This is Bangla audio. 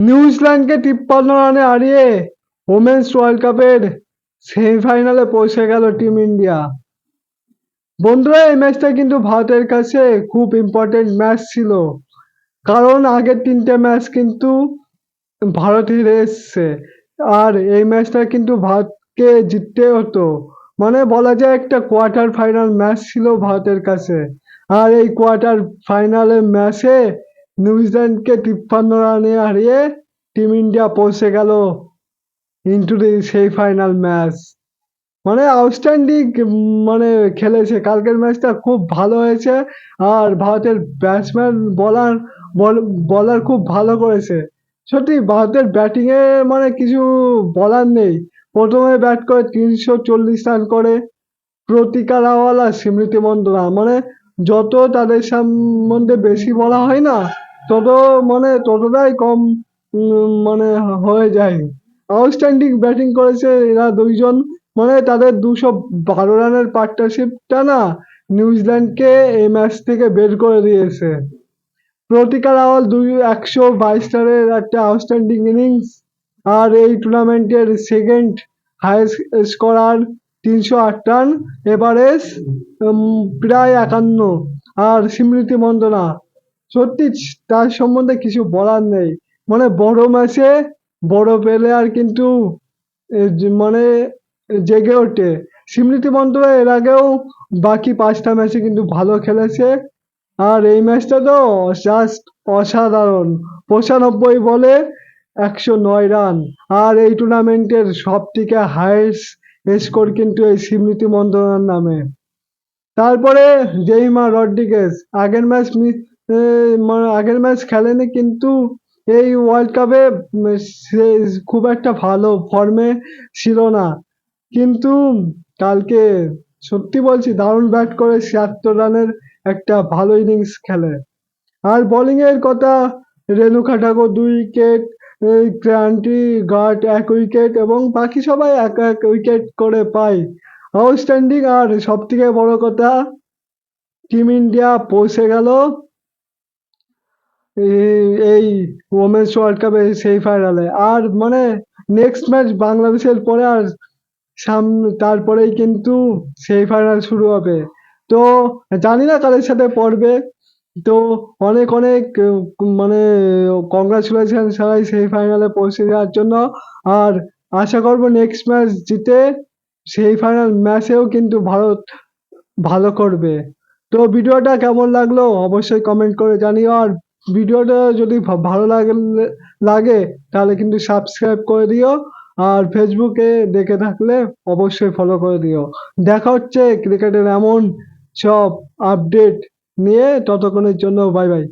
নিউজিল্যান্ডকে তিপ্পান্ন রানে হারিয়ে ওমেন্স ওয়ার্ল্ড কাপের সেমিফাইনালে পৌঁছে গেল টিম ইন্ডিয়া। বন্ধুরা, এই ম্যাচটা কিন্তু ভারতের কাছে খুব ইম্পর্টেন্ট ম্যাচ ছিল। কারণ আগের তিনটে ম্যাচ কিন্তু ভারত হেরে এসছে। আর এই ম্যাচটা কিন্তু ভারতকে জিততে হতো। মানে বলা যায় একটা কোয়ার্টার ফাইনাল ম্যাচ ছিল ভারতের কাছে। আর এই কোয়ার্টার ফাইনালের ম্যাচে নিউজিল্যান্ডকে তিপ্পান্ন রানে হারিয়ে টিম ইন্ডিয়া পৌঁছে গেল ইন্টু দি সেই ফাইনাল ম্যাচ মানে আউটস্ট্যান্ডিং মানে খেলেছে। কালকের ম্যাচটা খুব ভালো হয়েছে আর ভারতের ব্যাটসম্যান বলার বলার খুব ভালো করেছে। সত্যি, ভারতের ব্যাটিংয়ে মানে কিছু বলার নেই। প্রথমে ব্যাট করে তিনশো চল্লিশ রান করে প্রতিকা রাওয়াল আর স্মৃতি মন্দনা মানে যত তাদের সম্বন্ধে বেশি বলা হয় না তত মানে ততটাই কম মানে হয়ে যায় আউটস্ট্যান্ডিং ব্যাটিং করেছে এরা দুইজন। মানে তাদের দুশো বারো রানের পার্টনারশিপটা না নিউজিল্যান্ডকে এই ম্যাচ থেকে বের করে দিয়েছে। প্রতিকার রাওয়াল দুই, একশো বাইশ রানের একটা আউটস্ট্যান্ডিং ইনিংস আর এই টুর্নামেন্টের সেকেন্ড হাইয়েস্ট স্কোরার তিনশো আট রান এভারেজ প্রায় একান্ন। আর স্মৃতি মন্দনা সত্যি তার সম্বন্ধে কিছু বলার নেই। মানে বড় ম্যাচে বড় প্লেয়ার কিন্তু মানে জেগে ওঠে। সিমৃতি মন্দনা এর আগেও বাকি পাঁচটা ম্যাচে কিন্তু ভালো খেলেছে। আর এই ম্যাচটা তো জাস্ট অসাধারণ। পঁচানব্বই বলে একশো নয় রান। আর এই টুর্নামেন্টের সব থেকে হাইয়েস্ট স্কোর কিন্তু এই সিমৃতি মন্দনার নামে। তারপরে জেইমা রড্রিগেজ। আগের ম্যাচ আগের ম্যাচ খেলেনি কিন্তু এই ওয়ার্ল্ড কাপে সে খুব একটা ভালো ফর্মে ছিল না। কিন্তু কালকে সত্যি বলছি দারুণ ব্যাট করে ছিয়াত্তর রানের একটা ভালো ইনিংস খেলে। আর বোলিং এর কথা রেণুকা ঠাকুর দুই উইকেট ক্রান্তি গার্ড এক উইকেট এবং বাকি সবাই এক এক উইকেট করে পায়। আউটস্ট্যান্ডিং আর সব থেকে বড় কথা টিম ইন্ডিয়া পৌঁছে গেল। এই- ওমেন্স ওয়ার্ল্ড কাপে সেই ফাইনালে আর মানে নেক্সট ম্যাচ বাংলাদেশের পরে আর সামনে তারপরেই কিন্তু সেই ফাইনাল শুরু হবে। তো জানি না কাদের সাথে পড়বে। তো অনেক অনেক মানে কংগ্রাচুলেশন সবাই সেই ফাইনালে পৌঁছে যাওয়ার জন্য। আর আশা করব নেক্সট ম্যাচ জিতে সেই ফাইনাল ম্যাচেও কিন্তু ভারত ভালো করবে। তো ভিডিওটা কেমন লাগল অবশ্যই কমেন্ট করে জানিও। আর ভিডিওটা যদি ভালো লাগে লাগে, তাহলে কিন্তু সাবস্ক্রাইব করে দিও। আর ফেসবুকে দেখে থাকলে অবশ্যই ফলো করে দিও। দেখা হচ্ছে ক্রিকেটের এমন সব আপডেট নিয়ে। ততক্ষণের জন্য বাই বাই